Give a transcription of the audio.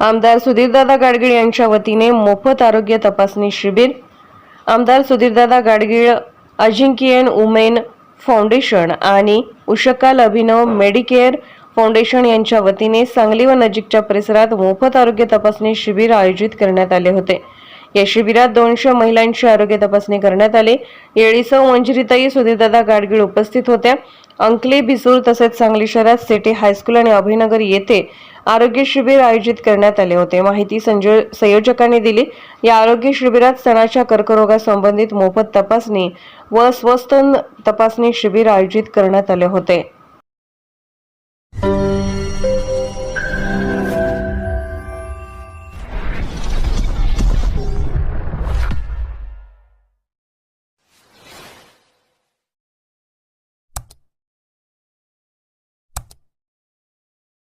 आमदार सुधीरदादा गाडगीळ यांच्या वतीने मोफत आरोग्य तपासणी शिबिर. आमदार सुधीरदादा गाडगीळ अजिंक्यन उमेन फाउंडेशन आणि उषकाल अभिनव मेडिकेअर फाउंडेशन यांच्या वतीने सांगली व नजीकच्या परिसरात मोफत आरोग्य तपासणी शिबिर आयोजित करण्यात आले होते. या शिबिरात दोनशे महिलांची आरोग्य तपासणी करण्यात आली. येळीसव मंजिरीताई सुधीरदादा गाडगीळ उपस्थित होत्या. अंकली बिसूर तसेच सांगली शहरात सिटी हायस्कूल आणि अभिनगर येथे आरोग्य शिबिर आयोजित करण्यात आले होते. माहिती संजो संयोजकांनी दिली. या आरोग्य शिबिरात सणाच्या कर्करोगासंबंधित मोफत तपासणी व स्वस्त तपासणी शिबिर आयोजित करण्यात आले होते.